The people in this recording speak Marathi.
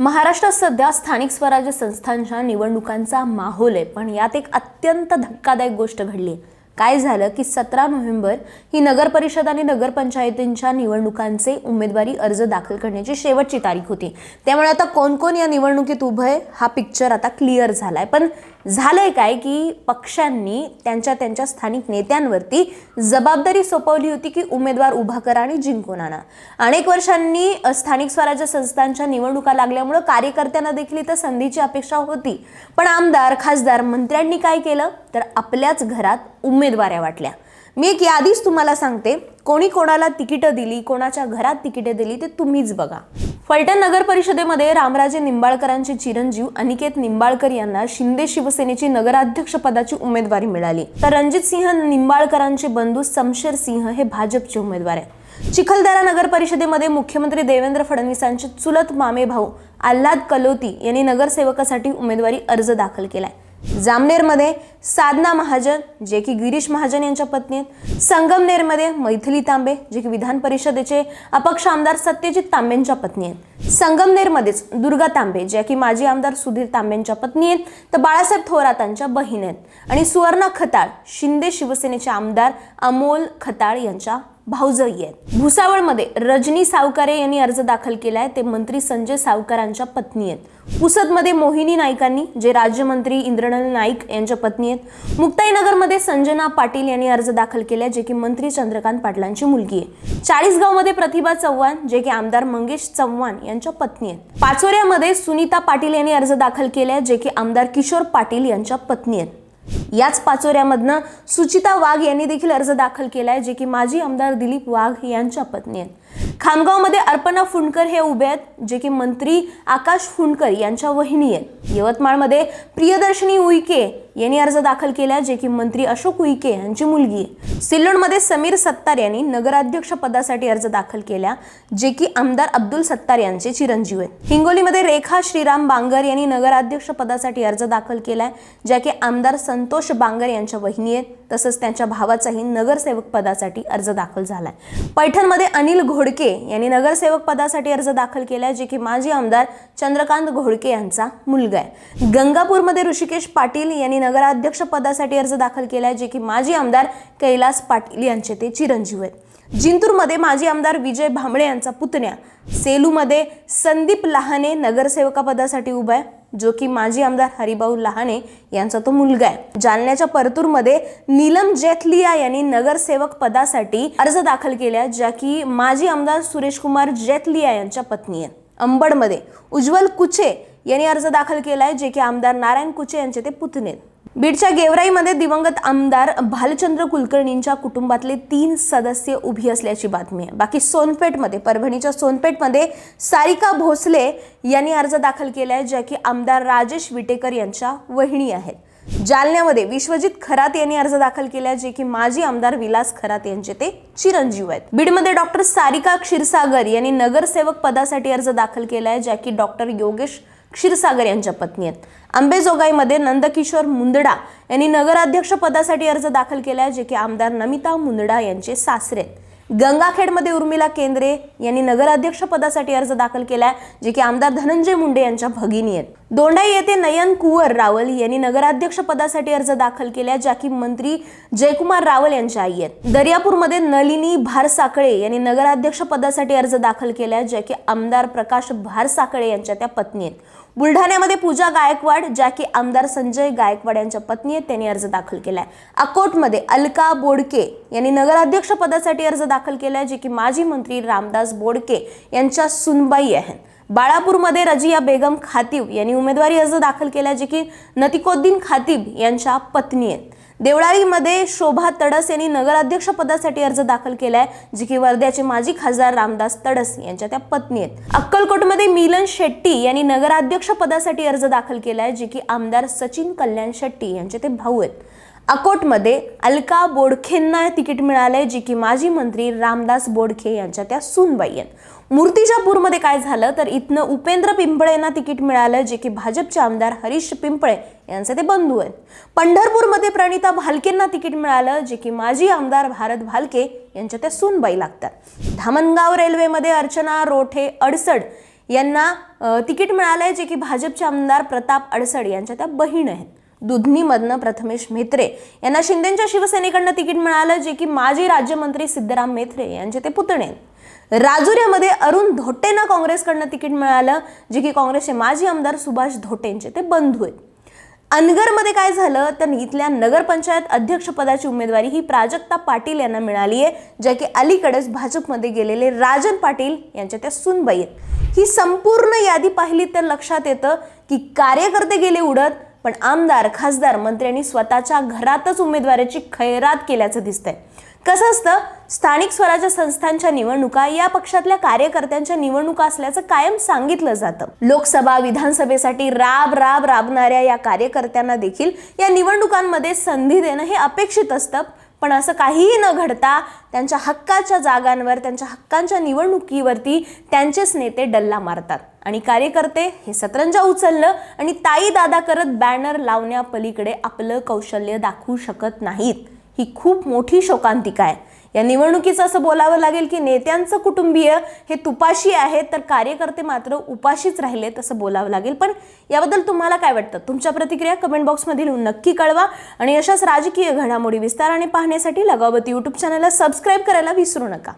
महाराष्ट्रात सध्या स्थानिक स्वराज्य संस्थांच्या निवडणुकांचा माहोल आहे पण यात एक अत्यंत धक्कादायक गोष्ट घडली काय झालं की सतरा नोव्हेंबर ही नगर परिषद आणि नगरपंचायतींच्या निवडणुकांचे उमेदवारी अर्ज दाखल करण्याची शेवटची तारीख होती. त्यामुळे आता कोण कोण या निवडणुकीत उभं आहे हा पिक्चर आता क्लिअर झालाय. पण झालंय काय की पक्षांनी त्यांच्या त्यांच्या स्थानिक नेत्यांवरती जबाबदारी सोपवली होती की उमेदवार उभा करा आणि जिंकून आणा. अनेक वर्षांनी स्थानिक स्वराज्य संस्थांच्या निवडणुका लागल्यामुळं कार्यकर्त्यांना देखील इथं संधीची अपेक्षा होती. पण आमदार खासदार मंत्र्यांनी काय केलं? तर आपल्याच घरात उमेद उमेदवाऱ्या वाटल्या. मी एक यादीच तुम्हाला सांगते. कोणी कोणाला तिकीटं दिली कोणाच्या घरात तिकिटे दिली ते तुम्हीच बघा. फलटण नगर परिषदेमध्ये रामराजे निंबाळकरांचे चिरंजीव अनिकेत निंबाळकर यांना शिंदे शिवसेनेची नगराध्यक्ष पदाची उमेदवारी मिळाली. तर रणजित सिंह निंबाळकरांचे बंधू समशेर सिंह हे भाजपचे उमेदवार आहेत. चिखलदरा नगर परिषदेमध्ये मुख्यमंत्री देवेंद्र फडणवीसांचे चुलत मामे भाऊ आल्हाद कलोती यांनी नगरसेवकासाठी उमेदवारी अर्ज दाखल केलाय. जामनेरमध्ये साधना महाजन जे की गिरीश महाजन यांच्या पत्नी आहेत. संगमनेरमध्ये मैथिली तांबे जे की विधान परिषदेचे अपक्ष आमदार सत्यजित तांबेंच्या पत्नी आहेत. संगमनेरमध्येच दुर्गा तांबे ज्या की माजी आमदार सुधीर तांबेंच्या पत्नी आहेत तर बाळासाहेब थोरातांच्या बहीण आहेत. आणि सुवर्णा खताळ शिंदे शिवसेनेचे आमदार अमोल खताळ यांच्या भाऊजई आहेत भुसावळमध्ये रजनी सावकारे यांनी अर्ज दाखल केला आहे ते मंत्री संजय सावकारांच्या पत्नी आहेत. पुसदमध्ये मोहिनी नाईकांनी जे राज्यमंत्री इंद्रनल नाईक यांच्या पत्नी आहेत. मुक्ताईनगरमध्ये संजना पाटील यांनी अर्ज दाखल केला जे की मंत्री चंद्रकांत पाटलांची मुलगी आहे. चाळीसगावमध्ये प्रतिभा चव्हाण जे की आमदार मंगेश चव्हाण यांच्या पत्नी आहेत. पाचोऱ्यामध्ये सुनीता पाटील यांनी अर्ज दाखल केला जे की आमदार किशोर पाटील यांच्या पत्नी आहेत. याच पाचोऱ्यामधनं सुचिता वाघ यांनी देखील अर्ज दाखल केला आहे जे की माजी आमदार दिलीप वाघ यांच्या पत्नी आहेत खामगावमध्ये अर्पणा फुंडकर हे उभे आहेत जे की मंत्री आकाश फुंडकर यांच्या वहिनी आहेत यवतमाळमध्ये प्रियदर्शनी उईके यांनी अर्ज दाखल केला जे की मंत्री अशोक उईके यांची मुलगी आहे. सिल्लोडमध्ये समीर सत्तार यांनी नगराध्यक्ष पदासाठी अर्ज दाखल केला जे की आमदार अब्दुल सत्तार यांचे चिरंजीव आहेत. हिंगोलीमध्ये रेखा श्रीराम बांगर यांनी नगराध्यक्ष पदासाठी अर्ज दाखल केलाय ज्या की आमदार संतोष बांगर यांच्या वहिनी आहेत. तसंच त्यांच्या भावाचाही नगरसेवक पदासाठी अर्ज दाखल झालाय. पैठणमध्ये अनिल घोडके यांनी नगरसेवक पदासाठी अर्ज दाखल केलाय जे की माजी आमदार चंद्रकांत घोडके यांचा मुलगा आहे. गंगापूरमध्ये ऋषिकेश पाटील यांनी नगराध्यक्ष पदासाठी अर्ज दाखल केलाय जे की माजी आमदार कैलास पाटील यांचे ते चिरंजीव आहेत. जिंतूरमध्ये माजी आमदार विजय भांबळे यांचा पुतण्या. सेलूमध्ये संदीप लहाने नगरसेवका पदासाठी उभा आहे. जो की माजी आमदार हरिभाऊ लहाने यांचा तो मुलगा आहे. जालन्याच्या परतूरमध्ये नीलम जेथलिया यांनी नगरसेवक पदासाठी अर्ज दाखल केला ज्या की माजी आमदार सुरेशकुमार जेथलिया यांच्या पत्नी आहेत. अंबडमध्ये उज्ज्वल कुचे यांनी अर्ज दाखल केला आहे जे की आमदार नारायण कुचे यांचे ते पुतणे. बीडच्या गेवराईमध्ये दिवंगत आमदार भालचंद्र कुलकर्णींच्या कुटुंबातले तीन सदस्य उभी असल्याची बातमी आहे. बाकी सोनपेठमध्ये परभणीच्या सोनपेठमध्ये सारिका भोसले यांनी अर्ज दाखल केला आहे ज्या की आमदार राजेश विटेकर यांच्या वहिणी आहेत. जालन्यामध्ये विश्वजित खरात यांनी अर्ज दाखल केला जे की माजी आमदार विलास खरात यांचे ते चिरंजीव आहेत. बीडमध्ये डॉक्टर सारिका क्षीरसागर यांनी नगरसेवक पदासाठी अर्ज दाखल केला आहे ज्या की डॉक्टर योगेश क्षीरसागर यांच्या पत्नी आहेत. आंबेजोगाईमध्ये नंदकिशोर मुंदडा यांनी नगराध्यक्ष पदासाठी अर्ज दाखल केला जे की आमदार नमिता मुंदडा यांचे सासरे आहेत. गंगाखेडमध्ये उर्मिला केंद्रे यांनी नगराध्यक्ष पदासाठी अर्ज दाखल केलाय जे की आमदार धनंजय मुंडे यांच्या भगिनी आहेत. दोंडाई येथे नयन कुवर रावल यांनी नगराध्यक्ष पदासाठी अर्ज दाखल केलाय ज्या की मंत्री जयकुमार रावल यांच्या आई आहेत. दर्यापूरमध्ये नलिनी भारसाकळे यांनी नगराध्यक्ष पदासाठी अर्ज दाखल केलाय ज्या की आमदार प्रकाश भारसाकळे यांच्या त्या पत्नी आहेत. बुलढाण्यामध्ये पूजा गायकवाड ज्या की आमदार संजय गायकवाड यांच्या पत्नी आहेत त्यांनी अर्ज दाखल केलाय. अकोटमध्ये अलका बोडके यांनी नगराध्यक्ष पदासाठी अर्ज दाखल केलाय जे की माजी मंत्री रामदास बोडके यांच्या सुनबाई आहेत. बाळापूरमध्ये रजिया बेगम खातीब यांनी उमेदवारी अर्ज दाखल केला जे की नतिकोद्दीन खातीब यांच्या पत्नी आहेत. देवळालीमध्ये शोभा तडस यांनी नगराध्यक्ष पदासाठी अर्ज दाखल केलाय जे की वर्ध्याचे माजी खासदार रामदास तडस यांच्या त्या पत्नी आहेत. अक्कलकोटमध्ये मिलन शेट्टी यांनी नगराध्यक्ष पदासाठी अर्ज दाखल केलाय जे की आमदार सचिन कल्याण शेट्टी यांचे ते भाऊ आहेत. अकोटमध्ये अलका बोडखेंना तिकीट मिळालंय जी की माजी मंत्री रामदास बोडखे यांच्या त्या सूनबाई आहेत मूर्तिजापूरमध्ये काय झालं? तर इथनं उपेंद्र पिंपळेंना तिकीट मिळालं जे की भाजपचे आमदार हरीश पिंपळे यांचे ते बंधू आहेत. पंढरपूरमध्ये प्रणिता भालकेंना तिकीट मिळालं जे की माजी आमदार भारत भालके यांच्या त्या सूनबाई लागतात. धामणगाव रेल्वेमध्ये अर्चना रोठे अडसड यांना तिकीट मिळालंय जे की भाजपचे आमदार प्रताप अडसड यांच्या त्या बहीण आहेत. दुधनीमधनं प्रथमेश म्हेत्रे यांना शिंदेच्या शिवसेनेकडनं तिकीट मिळालं जे की माजी राज्यमंत्री सिद्धराम मेत्रे यांचे ते पुतणे. राजुऱ्यामध्ये अरुण धोटेंना काँग्रेसकडनं तिकीट मिळालं जे की काँग्रेसचे माजी आमदार सुभाष धोटेंचे ते बंधू आहेत. अनगरमध्ये काय झालं तर इथल्या नगरपंचायत अध्यक्षपदाची उमेदवारी ही प्राजक्ता पाटील यांना मिळाली आहे ज्या की अलीकडेच भाजपमध्ये गेलेले राजन पाटील यांच्या त्या सुनबाई आहेत. ही संपूर्ण यादी पाहिली तर लक्षात येतं की कार्यकर्ते गेले उडत पण आमदार खासदार मंत्र्यांनी स्वतःच्या घरातच उमेदवाराची खैरात केल्याचं दिसतंय. कसं असतं? स्थानिक स्वराज्य संस्थांच्या निवडणुका या पक्षातल्या कार्यकर्त्यांच्या निवडणुका असल्याचं कायम सांगितलं जातं. लोकसभा विधानसभेसाठी राब राब राबणाऱ्या या कार्यकर्त्यांना देखील या निवडणुकांमध्ये संधी देणं हे अपेक्षित असतं. पण असं काहीही न घडता त्यांच्या हक्काच्या जागांवर त्यांच्या हक्कांच्या निवडणुकीवरती त्यांचेच नेते डल्ला मारतात. आणि कार्यकर्ते हे सतरंजा उचलणं आणि ताई दादा करत बॅनर लावण्यापलीकडे आपलं कौशल्य दाखवू शकत नाहीत. ही खूप मोठी शोकांतिका आहे. या निवडणुकीचं असं बोलावं लागेल की नेत्यांचं कुटुंबीय हे तुपाशी आहेत तर कार्यकर्ते मात्र उपाशीच राहिलेत असं बोलावं लागेल. पण याबद्दल तुम्हाला काय वाटतं? तुमच्या प्रतिक्रिया कमेंट बॉक्समध्ये लिहून नक्की कळवा आणि अशाच राजकीय घडामोडी विस्ताराने पाहण्यासाठी लगावती यूट्यूब चॅनलला सबस्क्राईब करायला विसरू नका.